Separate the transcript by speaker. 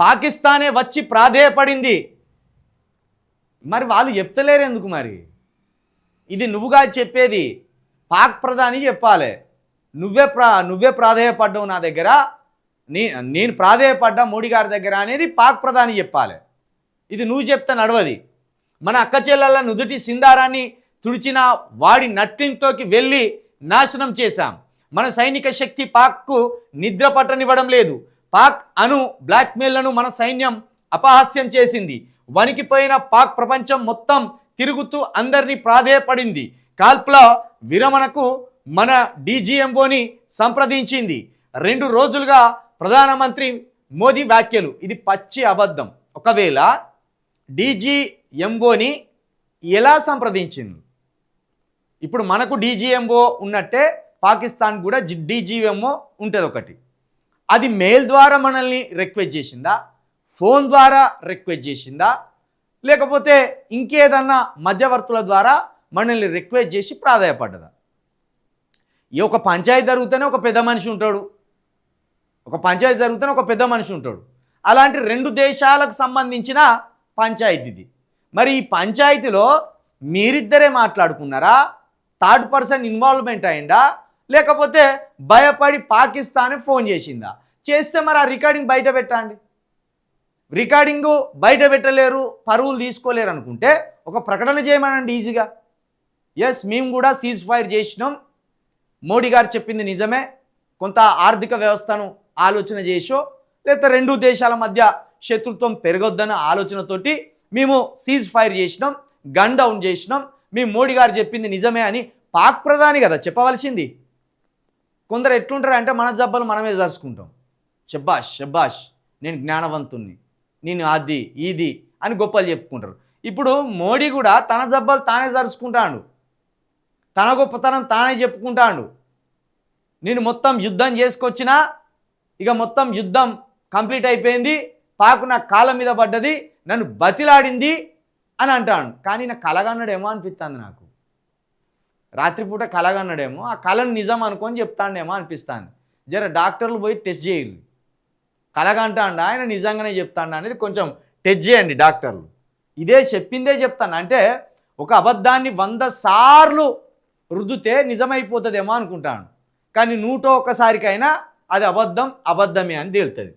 Speaker 1: పాకిస్తానే వచ్చి ప్రాధేయపడింది. మరి వాళ్ళు చెప్తలేరు ఎందుకు మరి? ఇది నువ్వుగా చెప్పేది పాక్ ప్రధాని చెప్పాలి. నువ్వే ప్రా నువ్వే ప్రాధేయపడ్డావు నా దగ్గర. నీ నేను ప్రాధేయపడ్డా మోడీ గారి దగ్గర అనేది పాక్ ప్రధాని చెప్పాలి. ఇది నువ్వు చెప్తే నడవది. మన అక్క చెల్లెళ్ళ నుదుటి సింధారాన్ని తుడిచిన వాడి నట్టింట్లోకి వెళ్ళి నాశనం చేశాం. మన సైనిక శక్తి పాక్కు నిద్ర పట్టనివ్వడం లేదు. పాక్ అను బ్లాక్మెయిల్లను మన సైన్యం అపహాస్యం చేసింది. వణికిపోయిన పాక్ ప్రపంచం మొత్తం తిరుగుతూ అందరినీ ప్రాధేయపడింది. కాల్పుల విరమణకు మన డీజీఎంఓని సంప్రదించింది. రెండు రోజులుగా ప్రధానమంత్రి మోదీ వ్యాఖ్యలు. ఇది పచ్చి అబద్ధం. ఒకవేళ డీజీఎంఓని ఎలా సంప్రదించింది? ఇప్పుడు మనకు డీజీఎంఓ ఉన్నట్టే పాకిస్తాన్ కూడా డీజీఎంఓ ఉంటుంది ఒకటి అది మెయిల్ ద్వారా మనల్ని రిక్వెస్ట్ చేసిందా? ఫోన్ ద్వారా రిక్వెస్ట్ చేసిందా? లేకపోతే ఇంకేదన్నా మధ్యవర్తుల ద్వారా మనల్ని రిక్వెస్ట్ చేసి ప్రాధాయపడ్డదా? ఈ ఒక పంచాయతీ జరుగుతూనే ఒక పెద్ద మనిషి ఉంటాడు. ఒక పంచాయతీ జరుగుతూనే ఒక పెద్ద మనిషి ఉంటాడు. అలాంటి రెండు దేశాలకు సంబంధించిన పంచాయతీది. మరి ఈ పంచాయతీలో మీరిద్దరే మాట్లాడుకున్నారా? థర్డ్ పర్సన్ ఇన్వాల్వ్మెంట్ అయిందా? లేకపోతే భయపడి పాకిస్తాన్ ఫోన్ చేసిందా? చేస్తే మరి ఆ రికార్డింగ్ బయట పెట్టండి. రికార్డింగ్ బయట పెట్టలేరు పరువులు తీసుకోలేరు అనుకుంటే ఒక ప్రకటన చేయమనండి ఈజీగా. ఎస్ మేము కూడా సీజ్ ఫైర్ చేసినాం. మోడీ గారు చెప్పింది నిజమే. కొంత ఆర్థిక వ్యవస్థను ఆలోచన చేసో లేకపోతే రెండు దేశాల మధ్య శత్రుత్వం పెరగొద్దన్న ఆలోచనతోటి మేము సీజ్ ఫైర్ చేసినాం గన్ డౌన్ చేసినాం. మేము మోడీ గారు చెప్పింది నిజమే అని పాక్ ప్రధాని కదా చెప్పవలసింది. కొందరు ఎట్లుంటారు అంటే మన జబ్బలు మనమే జరుచుకుంటాం. షబ్బాష్ షబ్బాష్ నేను జ్ఞానవంతుణ్ణి నేను అది ఇది అని గొప్పలు చెప్పుకుంటారు. ఇప్పుడు మోడీ కూడా తన జబ్బలు తానే జరుచుకుంటాడు. తన గొప్పతనం తానే చెప్పుకుంటాడు. నేను మొత్తం యుద్ధం చేసుకొచ్చినా ఇక మొత్తం యుద్ధం కంప్లీట్ అయిపోయింది పాకు నా కాళ్ళ మీద పడ్డది నన్ను బతిలాడింది అని అంటాను కానీ నా కలగన్నాడేమో అనిపిస్తుంది నాకు. రాత్రిపూట కలగన్నాడేమో ఆ కళను నిజం అనుకొని చెప్తాండేమో అనిపిస్తాను జర డాక్టర్లు పోయి టెస్ట్ చేయరు కలగంటాండా ఆయన నిజంగానే చెప్తాండ అనేది కొంచెం టెస్ట్ చేయండి డాక్టర్లు. ఇదే చెప్పిందే చెప్తాను. అంటే ఒక అబద్ధాన్ని వంద సార్లు రుద్దితే నిజమైపోతుందేమో అనుకుంటాను. కానీ నూట ఒక్కసారికైనా అది అబద్ధం అబద్ధమే అని తేలుతుంది.